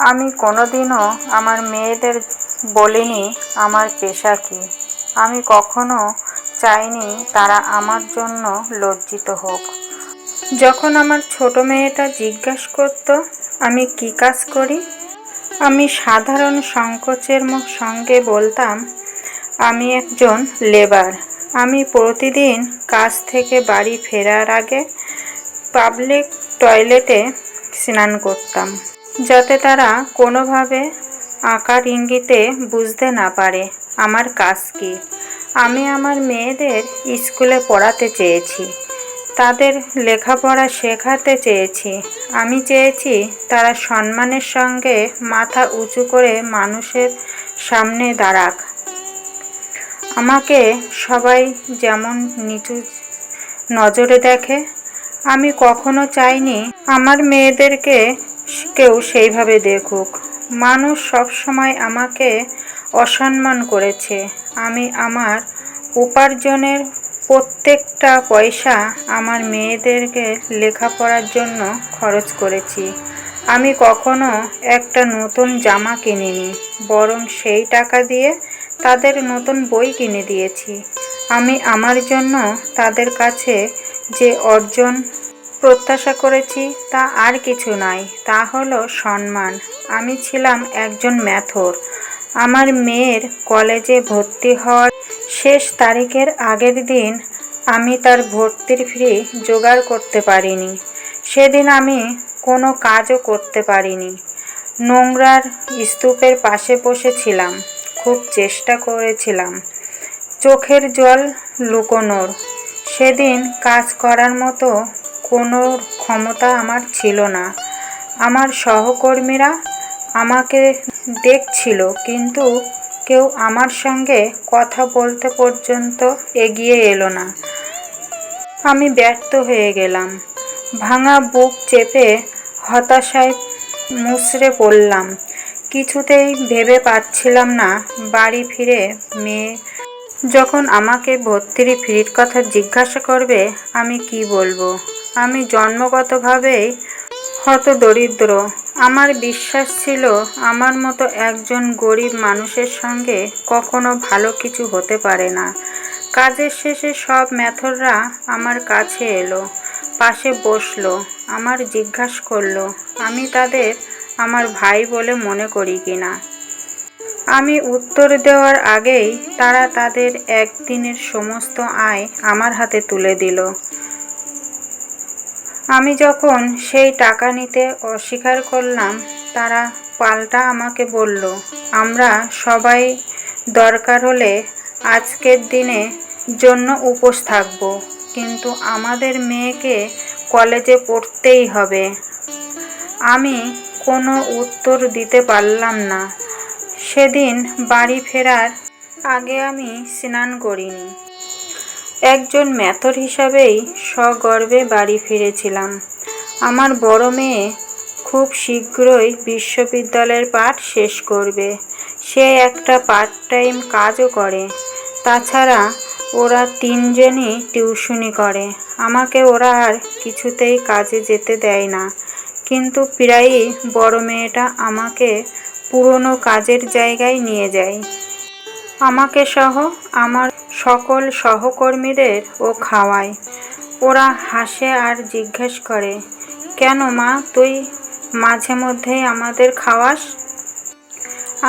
আমি কোনোদিনও আমার মেয়েদের বলিনি, আমার পেশা কী? আমি কখনো চাইনি তারা আমার জন্য লজ্জিত হোক। যখন আমার ছোট মেয়েটা জিজ্ঞাস করতো, আমি কী কাজ করি? আমি সাধারণ সংকোচের সঙ্গে বলতাম, আমি একজন লেবার। আমি প্রতিদিন কাজ থেকে বাড়ি ফেরার আগে পাবলিক টয়লেটে স্নান করতাম। যাতে তারা কোনোভাবে আকার ইঙ্গিতে বুঝতে না পারে, আমার কাজ কী? আমি আমার মেয়েদের স্কুলে পড়াতে চেয়েছি, তাদের লেখাপড়া শেখাতে চেয়েছি। আমি চেয়েছি তারা সম্মানের সঙ্গে মাথা উঁচু করে মানুষের সামনে দাঁড়াক। আমাকে সবাই যেমন নিচু নজরে দেখে, আমি কখনো চাইনি আমার মেয়েদেরকে কেউ সেইভাবে দেখুক। মানুষ সবসময় আমাকে অসম্মান করেছে। আমি আমার উপার্জনের প্রত্যেকটা পয়সা আমার মেয়েদেরকে লেখাপড়ার জন্য খরচ করেছি। আমি কখনো একটা নতুন জামা কিনিনি, বরং সেই টাকা দিয়ে তাদের নতুন বই কিনে দিয়েছি। আমি আমার জন্য তাদের কাছে যে অর্জন প্রত্যাশা করেছি, তা আর কিছু নয় তা হলো সম্মান। আমি ছিলাম একজন ম্যাথর। আমার মেয়ের কলেজে ভর্তি হওয়ার শেষ তারিখের আগের দিন আমি তার ভর্তির ফি জোগাড় করতে পারিনি। সেদিন আমি কোনো কাজও করতে পারিনি। নোংরার স্তূপের পাশে বসেছিলাম, খুব চেষ্টা করেছিলাম। চোখের জল লুকোনোর। সেদিন কাজ করার মতো কোনো ক্ষমতা আমার ছিল না। আমার সহকর্মীরা আমাকে দেখছিল, কিন্তু কেউ আমার সঙ্গে কথা বলতে পর্যন্ত এগিয়ে এলো না। আমি ব্যর্থ হয়ে গেলাম। ভাঙা বুক চেপে হতাশায় মুচড়ে পড়লাম। কিছুতেই ভেবে পাচ্ছিলাম না বাড়ি ফিরে মেয়ে। যখন আমাকে ভর্তির ফিরির কথা জিজ্ঞাসা করবে, আমি কি বলব? আমি জন্মগতভাবেই হত দরিদ্র আমার বিশ্বাস ছিল আমার মতো একজন গরিব মানুষের সঙ্গে কখনো ভালো কিছু হতে পারে না। কাজের শেষে সব ম্যাথররা আমার কাছে এলো, পাশে বসল, আমার জিজ্ঞাস করল, আমি তাদের আমার ভাই বলে মনে করি কি না? আমি উত্তর দেওয়ার আগেই তারা তাদের একদিনের সমস্ত আয় আমার হাতে তুলে দিল। আমি যখন সেই টাকা নিতে অস্বীকার করলাম, তারা পাল্টা আমাকে বলল, আমরা সবাই দরকার হলে আজকের দিনে জন্য উপোস থাকব, কিন্তু আমাদের মেয়েকে কলেজে পড়তেই হবে। আমি কোনো উত্তর দিতে পারলাম না। সেদিন বাড়ি ফেরার আগে আমি স্নান করিনি। একজন ম্যাথর হিসাবেই সগর্বে বাড়ি ফিরেছিলাম। আমার বড় মেয়ে খুব শীঘ্রই বিশ্ববিদ্যালয়ের পাঠ শেষ করবে। সে একটা পার্ট টাইম কাজও করে। তাছাড়া ওরা তিনজনই টিউশনি করে। আমাকে ওরা আর কিছুতেই কাজে যেতে দেয় না। কিন্তু প্রায়ই বড় মেয়েটা আমাকে পুরনো কাজের জায়গায় নিয়ে যায়। আমাকে সহ আমার সকল সহকর্মীদের ও খাওয়ায়। ওরা হাসে আর জিজ্ঞেস করে, কেন মা, তুই মাঝে মধ্যেই আমাদের খাওয়াস?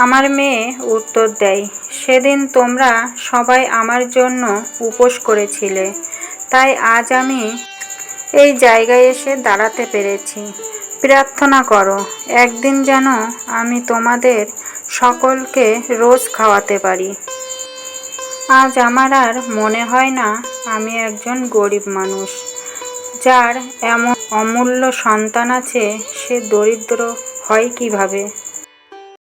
আমার মেয়ে উত্তর দেয়, সেদিন তোমরা সবাই আমার জন্য উপোস করেছিলে, তাই আজ আমি এই জায়গায় এসে দাঁড়াতে পেরেছি। প্রার্থনা করো, একদিন যেন আমি তোমাদের সকলকে রোজ খাওয়াতে পারি। আজ আমার আর মনে হয় না আমি একজন গরিব মানুষ। যার এমন অমূল্য সন্তান আছে, সে দরিদ্র হয় কীভাবে?